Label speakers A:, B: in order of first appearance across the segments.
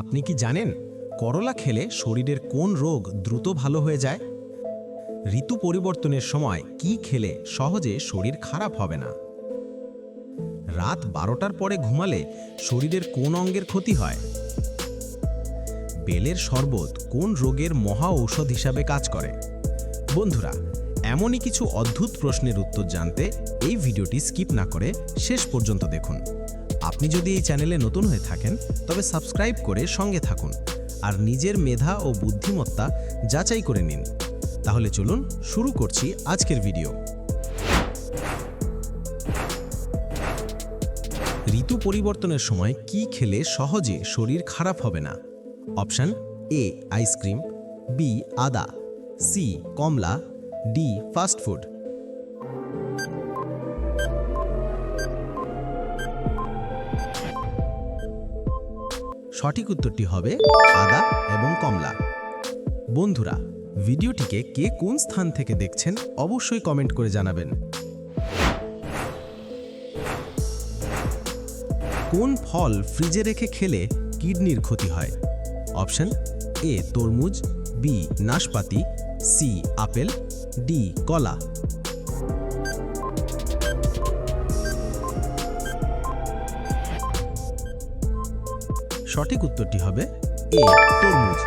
A: আপনি কি জানেন করলা খেলে শরীরের কোন রোগ দ্রুত ভালো হয়ে যায়? ঋতু পরিবর্তনের সময় কি খেলে সহজে শরীর খারাপ হবে না? রাত বারোটার পরে ঘুমালে শরীরের কোন অঙ্গের ক্ষতি হয়? বেলের শরবত কোন রোগের মহা ঔষধ হিসাবে কাজ করে? বন্ধুরা, এমনই কিছু অদ্ভুত প্রশ্নের উত্তর জানতে এই ভিডিওটি স্কিপ না করে শেষ পর্যন্ত দেখুন। আপনি যদি এই চ্যানেলে নতুন হয়ে থাকেন, তবে সাবস্ক্রাইব করে সঙ্গে থাকুন আর নিজের মেধা ও বুদ্ধিমত্তা যাচাই করে নিন। তাহলে চলুন শুরু করছি আজকের ভিডিও। ঋতু পরিবর্তনের সময় কি খেলে সহজে শরীর খারাপ হবে না? Option A, ice cream, B, আদা, সি, কমলা, ডি ফাস্টফুড সঠিক উত্তরটি হবে আদা এবং কমলা। বন্ধুরা, ভিডিওটিকে কে কোন স্থান থেকে দেখছেন অবশ্যই কমেন্ট করে জানাবেন। কোন ফল ফ্রিজে রেখে খেলে কিডনির ক্ষতি হয়? অপশন এ, তরমুজ, বি, নাশপাতি, সি, আপেল, ডি, কলা। সঠিক উত্তরটি হবে এ, তরমুজ।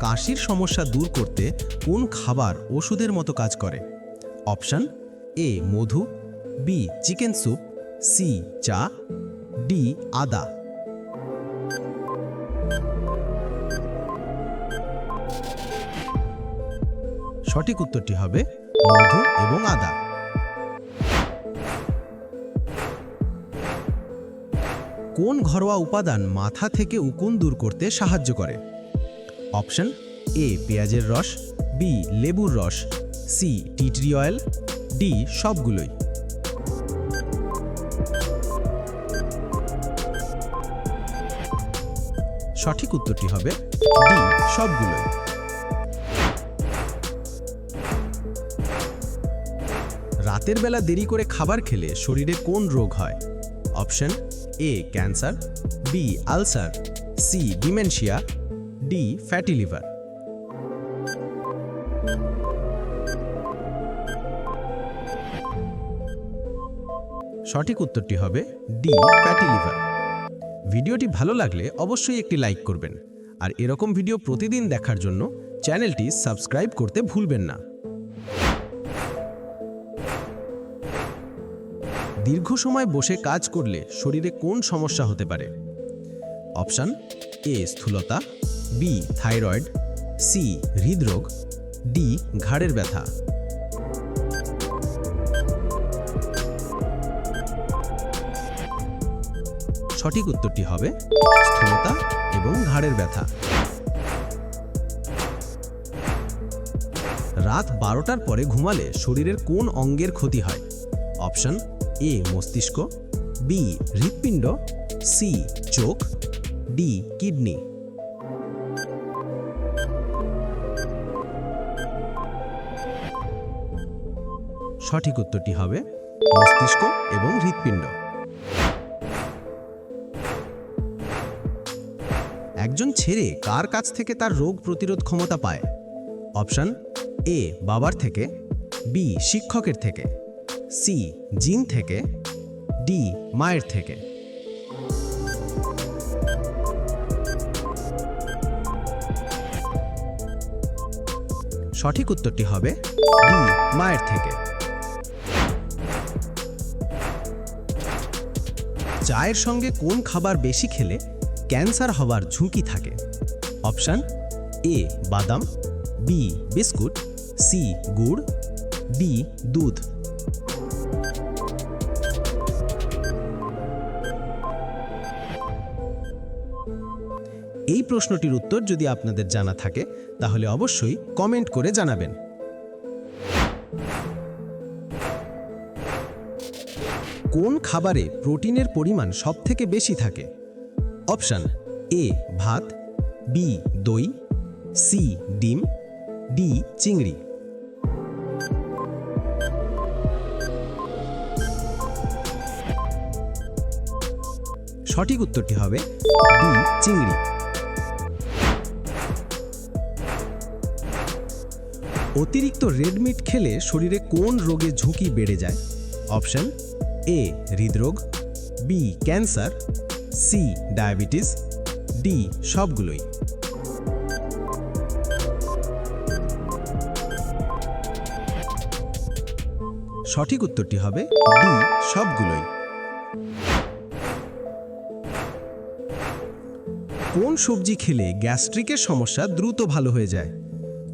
A: কাশির সমস্যা দূর করতে কোন খাবার ওষুধের মতো কাজ করে? অপশন এ, মধু, বি, চিকেন স্যুপ, সি, চা, ডি, আদা। সঠিক উত্তরটি হবে মধু এবং আদা। কোন ঘরোয়া উপাদান মাথা থেকে উকুন দূর করতে সাহায্য করে? অপশন এ, পেঁয়াজের রস, বি, লেবুর রস, সি, টিটরি অয়েল, ডি, সবগুলোই। সঠিক উত্তরটি হবে ডি, সবগুলোই। রাতের বেলা দেরি করে খাবার খেলে শরীরে কোন রোগ হয়? Option A cancer B ulcer C dementia D fatty liver সঠিক উত্তরটি হবে ডি ফ্যাটি লিভার ভিডিওটি ভালো লাগলে অবশ্যই একটি লাইক করবেন। আর এরকম ভিডিও প্রতিদিন দেখার জন্য চ্যানেলটি সাবস্ক্রাইব করতে ভুলবেন না। দীর্ঘ সময় বসে কাজ করলে শরীরে কোন সমস্যা হতে পারে? অপশান এ স্থূলতা বি থাইরয়েড সি হৃদরোগ ডি ঘাড়ের ব্যথা। সঠিক উত্তরটি হবে স্থূলতা এবং ঘাড়ের ব্যথা। রাত বারোটার পরে ঘুমালে শরীরের কোন অঙ্গের ক্ষতি হয়? অপশন এ মস্তিষ্ক, বি হৃৎপিণ্ড, সি চোখ, ডি কিডনি। সঠিক উত্তরটি হবে মস্তিষ্ক এবং হৃৎপিণ্ড। একজন ছেলে কার কাছ থেকে তার রোগ প্রতিরোধ ক্ষমতা পায়? অপশন এ, বাবার থেকে, বি, শিক্ষকের থেকে। সি জিন থেকে ডি মায়ের থেকে। সঠিক উত্তরটি হবে ডি মায়ের থেকে। চায়ের সঙ্গে কোন খাবার বেশি খেলে ক্যান্সার হওয়ার ঝুঁকি থাকে? অপশান এ বাদাম বি বিস্কুট সি গুড় ডি দুধ। এই প্রশ্নটির উত্তর যদি আপনাদের জানা থাকে, তাহলে অবশ্যই কমেন্ট করে জানাবেন। কোন খাবারে প্রোটিনের পরিমাণ সবথেকে বেশি থাকে? অপশান এ, ভাত, বি, দই, সি, ডিম, ডি, চিংড়ি। সঠিক উত্তরটি হবে ডি চিংড়ি। অতিরিক্ত রেড মিট খেলে শরীরে কোন রোগে ঝুঁকি বেড়ে যায়? অপশন এ হৃদরোগ B cancer C diabetes D সবগুলোই। সঠিক উত্তরটি হবে ডি সবগুলোই। কোন সবজি খেলে গ্যাস্ট্রিকের সমস্যা দ্রুত ভালো হয়ে যায়?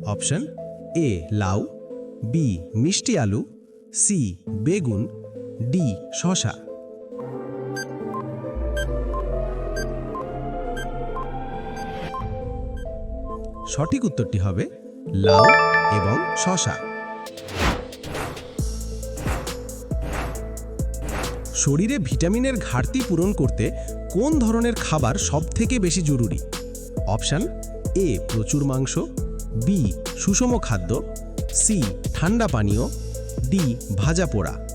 A: অপশন এ লাউ, বি মিষ্টি আলু, সি বেগুন, ডি শশা সঠিক উত্তরটি হবে লাউ এবং শশা শরীরে ভিটামিনের ঘাটতি পূরণ করতে কোন ধরনের খাবার সবথেকে বেশি জরুরি? অপশান এ প্রচুর মাংস বি, সুষম খাদ্য, সি, ঠান্ডা পানীয়, ডি, ভাজা পোড়া।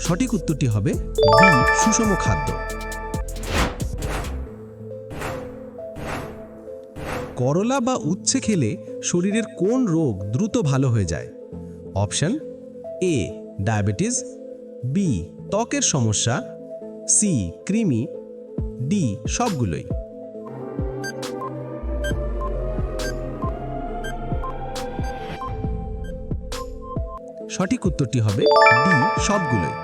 A: সঠিক উত্তরটি হবে বি, সুষম খাদ্য। করলা বা উচ্ছে খেলে শরীরের কোন রোগ দ্রুত ভালো হয়ে যায়? অপশন, এ, ডায়াবেটিস, বি, ত্বকের সমস্যা সি কৃমি ডি সবগুলোই। সঠিক উত্তরটি হবে ডি সবগুলোই।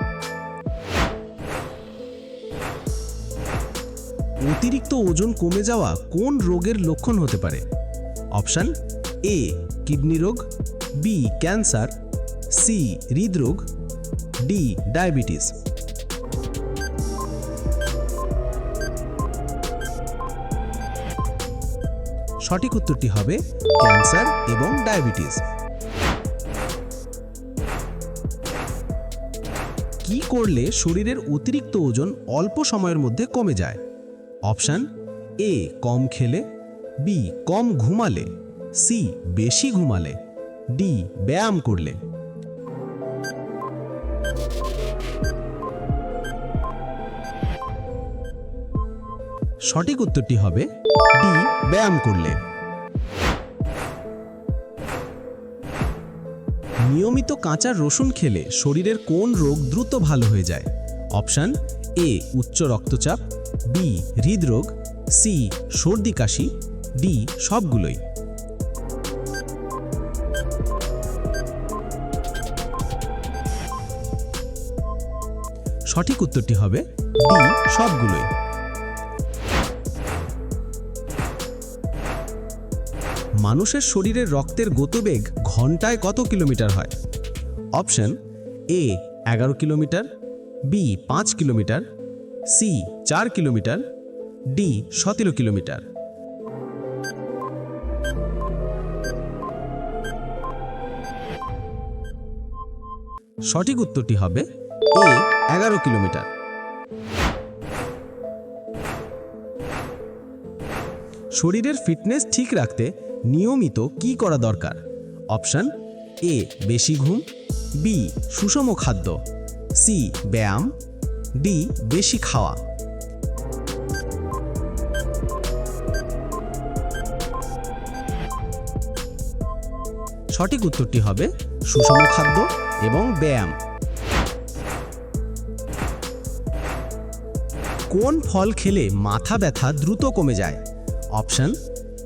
A: অতিরিক্ত ওজন কমে যাওয়া কোন রোগের লক্ষণ হতে পারে? অপশান এ কিডনি রোগ বি ক্যান্সার সি হৃদরোগ ডি ডায়াবেটিস। সঠিক উত্তরটি হবে ক্যান্সার এবং ডায়াবেটিস। কি করলে শরীরের অতিরিক্ত ওজন অল্প সময়ের মধ্যে কমে যায়? অপশান এ, কম খেলে, বি, কম ঘুমালে, সি, বেশি ঘুমালে, ডি, ব্যায়াম করলে। সঠিক উত্তরটি হবে ডি, ব্যায়াম করলে। নিয়মিত কাঁচা রসুন খেলে শরীরের কোন রোগ দ্রুত ভালো হয়ে যায়? অপশান এ, উচ্চ রক্তচাপ, বি, হৃদরোগ, সি, সর্দি কাশি, ডি, সবগুলোই। সঠিক উত্তরটি হবে ডি, সবগুলোই। মানুষের শরীরের রক্তের গতিবেগ ঘন্টায় কত কিলোমিটার হয়? অপশন এ এগারো কিলোমিটার বি পাঁচ কিলোমিটার সি চার কিলোমিটার ডি সতেরো কিলোমিটার। সঠিক উত্তরটি হবে এ এগারো কিলোমিটার। শরীরের ফিটনেস ঠিক রাখতে নিয়মিত কি করা দরকার? অপশান, এ, বেশি ঘুম, বি, সুষম খাদ্য, সি, ব্যায়াম, ডি, বেশি খাওয়া। সঠিক উত্তরটি হবে সুষম খাদ্য এবং ব্যায়াম। কোন ফল খেলে মাথা ব্যথা দ্রুত কমে যায়? অপশন,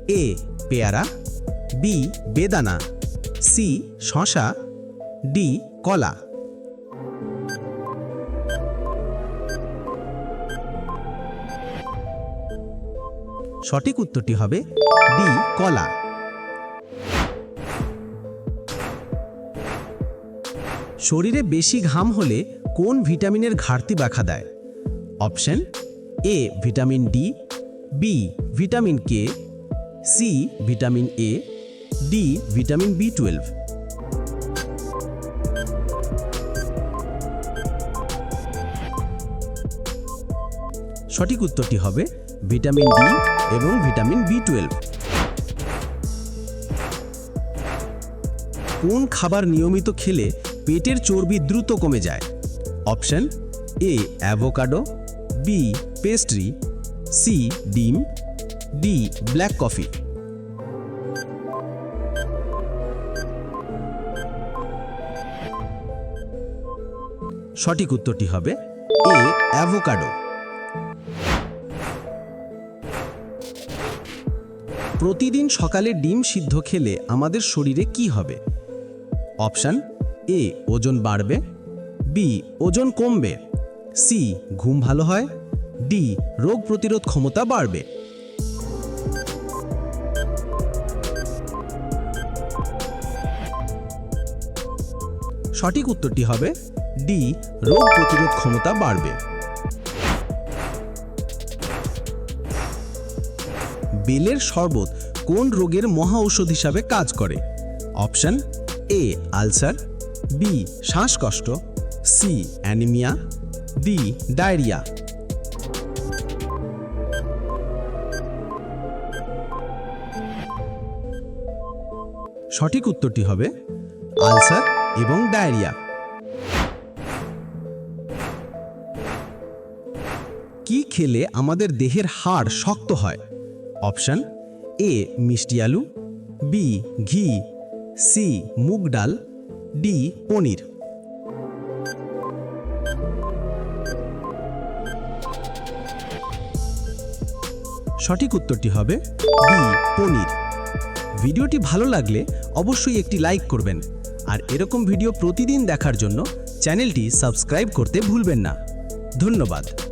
A: এ পেয়ারা বি বেদানা সি শশা ডি কলা। সঠিক উত্তরটি হবে ডি কলা। শরীরে বেশি ঘাম হলে কোন ভিটামিনের ঘাটতি দেখা দেয়? Option A vitamin D B vitamin K C vitamin A D vitamin B twelve সঠিক উত্তরটি হবে ভিটামিন ডি এবং ভিটামিন বি টুয়েলভ কোন খাবার নিয়মিত খেলে পেটের চর্বি দ্রুত কমে যায়? Option A avocado B pastry C ডিম ডি, ব্ল্যাক কফি। সঠিক উত্তরটি হবে এ, অ্যাভোকাডো। প্রতিদিন সকালে ডিম সিদ্ধ খেলে আমাদের শরীরে কি হবে? অপশান, এ, ওজন বাড়বে। বি, ওজন কমবে। সি, ঘুম ভালো হয়। ডি, রোগ প্রতিরোধ ক্ষমতা বাড়বে। সঠিক উত্তরটি হবে ডি রোগ প্রতিরোধ ক্ষমতা বাড়বে। বেলের শরবত কোন রোগের মহা ঔষধ হিসাবে কাজ করে? অপশন এ আলসার বি শ্বাসকষ্ট সি অ্যানিমিয়া ডি ডায়রিয়া। সঠিক উত্তরটি হবে আলসার এবং ডায়রিয়া। কি খেলে আমাদের দেহের হাড় শক্ত হয়? অপশন এ, মিষ্টি আলু, বি, ঘি, সি, মুগ ডাল, ডি, পনির। সঠিক উত্তরটি হবে ডি পনির। ভিডিওটি ভালো লাগলে অবশ্যই একটি লাইক করবেন। আর এরকম ভিডিও প্রতিদিন দেখার জন্য চ্যানেলটি সাবস্ক্রাইব করতে ভুলবেন না। ধন্যবাদ।